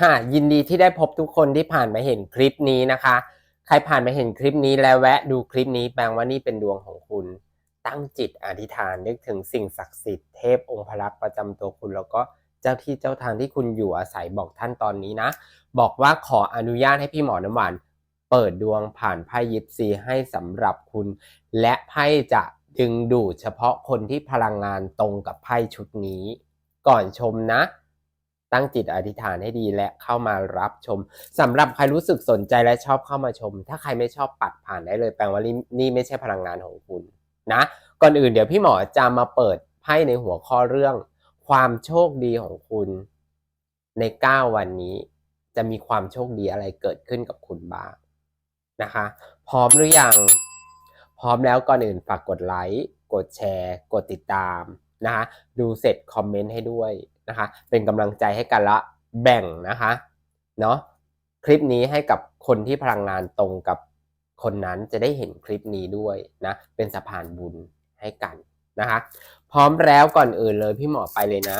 ค่ะยินดีที่ได้พบทุกคนที่ผ่านมาเห็นคลิปนี้นะคะ ใครผ่านมาเห็นคลิปนี้แล้วแวะดูคลิปนี้แปลว่านี่เป็นดวงของคุณ ตั้งจิตอธิษฐานนึกถึงสิ่งศักดิ์สิทธิ์เทพองค์พระลักษมณ์ประจำตัวคุณ แล้วก็เจ้าที่เจ้าทางที่คุณอยู่อาศัยบอกท่านตอนนี้นะ บอกว่าขออนุญาตให้พี่หมอน้ำหวานเปิดดวงผ่านไพ่ยิปซีให้สำหรับคุณ และไพ่จะดึงดูดเฉพาะคนที่พลังงานตรงกับไพ่ชุดนี้ ก่อนชมนะ ตั้งจิตอธิษฐานให้ดีและเข้ามารับชมสำหรับใครรู้สึกสนใจและชอบเข้ามาชม ถ้าใครไม่ชอบปัดผ่านได้เลย แปลว่านี่นี่ไม่ใช่พลังงานของคุณนะก่อนอื่นเดี๋ยวพี่หมอจะมาเปิดไพ่ในหัวข้อเรื่อง ความโชคดีของคุณใน 9 วันนี้ จะมีความโชคดีอะไรเกิดขึ้นกับคุณบ้างนะคะ พร้อมหรือยัง พร้อมแล้วก่อนอื่นฝากกดไลค์กดแชร์ กดติดตามนะคะดูเสร็จคอมเมนต์ให้ด้วย นะคะ เป็นกำลังใจให้กันละแบ่งนะคะเนาะคลิปนี้ให้กับคนที่พลังงานตรงกับคนนั้นจะได้เห็นคลิปนี้ด้วยนะ เป็นสะพานบุญให้กันนะคะ พร้อมแล้วก่อนอื่นเลยพี่หมอไปเลยนะ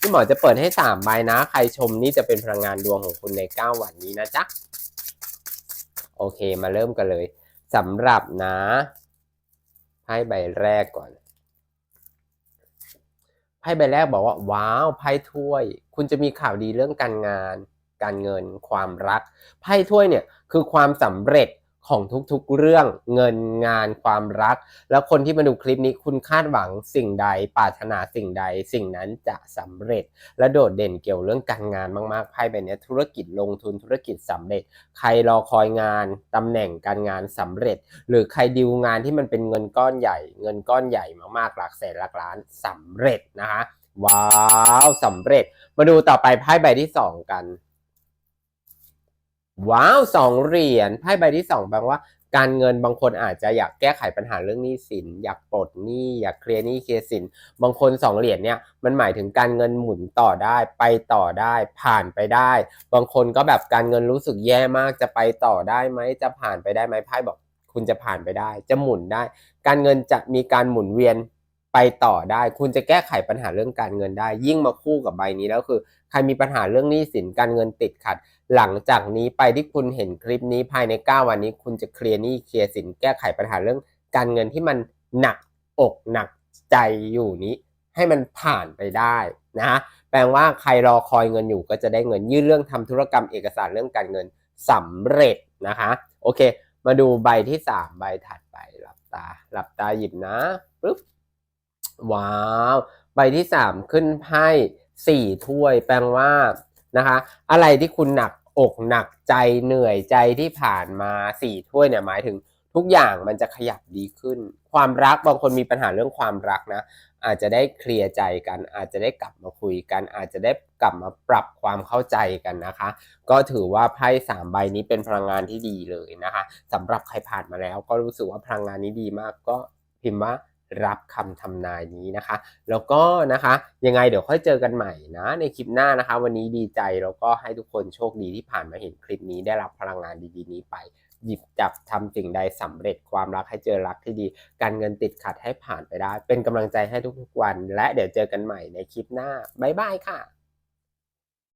พี่หมอจะเปิดให้สามใบนะ ใครชมนี่จะเป็นพลังงานดวงของคุณใน 9 วันนี้นะจ๊ะ โอเคมาเริ่มกันเลยสำหรับนะไพ่ใบแรกก่อน พ่ใบแรกบอกว่า ว้าวไพ่ถ้วย คุณจะมีข่าวดีเรื่องการงาน การเงิน ความรักไพ่ถ้วยเนี่ยคือความสำเร็จ ของทุกๆเรื่องเงินงานความรัก แล้วคนที่มาดูคลิปนี้คุณคาดหวังสิ่งใดปรารถนาสิ่งใด สิ่งนั้นจะสำเร็จ และโดดเด่นเกี่ยวเรื่องการงานมากๆไพ่ใบนี้ธุรกิจลงทุนธุรกิจสำเร็จ ใครรอคอยงานตำแหน่งการงานสำเร็จ หรือใครดิวงานที่มันเป็นเงินก้อนใหญ่ เงินก้อนใหญ่มากๆหลักแสนหลักล้านสำเร็จนะคะว้าวสำเร็จ มาดูต่อไปไพ่ใบที่สองกัน ว้าวสองเหรียญไพ่ใบที่สองแปลว่า การเงินบางคนอาจจะอยากแก้ไขปัญหาเรื่องหนี้สิน อยากปลดหนี้อยากเคลียร์หนี้เคลียร์สิน บางคนสองเหรียญเนี่ยมันหมายถึงการเงินหมุนต่อได้ไปต่อได้ผ่านไปได้ บางคนก็แบบการเงินรู้สึกแย่มากจะไปต่อได้ไหมจะผ่านไปได้ไหมไพ่บอก คุณจะผ่านไปได้ จะหมุนได้ การเงินจะมีการหมุนเวียน ไปต่อได้ คุณจะแก้ไขปัญหาเรื่องการเงินได้ ยิ่งมาคู่กับใบนี้แล้วคือ ใครมีปัญหาเรื่องหนี้สินการเงินติดขัด หลังจากนี้ไปที่คุณเห็นคลิปนี้ภายใน 9 วันนี้ คุณจะเคลียร์หนี้เคลียร์สินแก้ไขปัญหาเรื่องการเงินที่มันหนักอกหนักใจอยู่นี้ ให้มันผ่านไปได้นะแปลว่าใครรอคอยเงินอยู่ก็จะได้เงินยื่นเรื่องทำธุรกรรมเอกสารเรื่องการเงินสำเร็จนะคะโอเค มาดูใบที่ 3 ใบถัดไปหลับตาหลับตาหยิบนะปึ๊บ ว้าว ใบที่ 3 ขึ้นไพ่สี่ถ้วยแปลว่านะคะ อะไรที่คุณหนักอกหนักใจเหนื่อยใจที่ผ่านมาสี่ถ้วยเนี่ยหมายถึงทุกอย่างมันจะขยับดีขึ้น ความรักบางคนมีปัญหาเรื่องความรักนะ อาจจะได้เคลียร์ใจกัน อาจจะได้กลับมาคุยกัน อาจจะได้กลับมาปรับความเข้าใจกันนะคะ ก็ถือว่าไพ่สามใบนี้เป็นพลังงานที่ดีเลยนะคะสำหรับใครผ่านมาแล้ว ก็รู้สึกว่าพลังงานนี้ดีมากก็พิมพ์ว่า รับคำทำนายนี้นะคะ แล้วก็นะคะ ยังไงเดี๋ยวค่อยเจอกันใหม่นะ ในคลิปหน้านะคะ วันนี้ดีใจแล้วก็ให้ทุกคนโชคดีที่ผ่านมาเห็นคลิปนี้ได้รับพลังงานดีๆนี้ไป หยิบจับทำสิ่งใดสำเร็จความรักให้เจอรักที่ดี การเงินติดขัดให้ผ่านไปได้ เป็นกำลังใจให้ทุกๆวัน และเดี๋ยวเจอกันใหม่ในคลิปหน้าบ๊ายบายค่ะ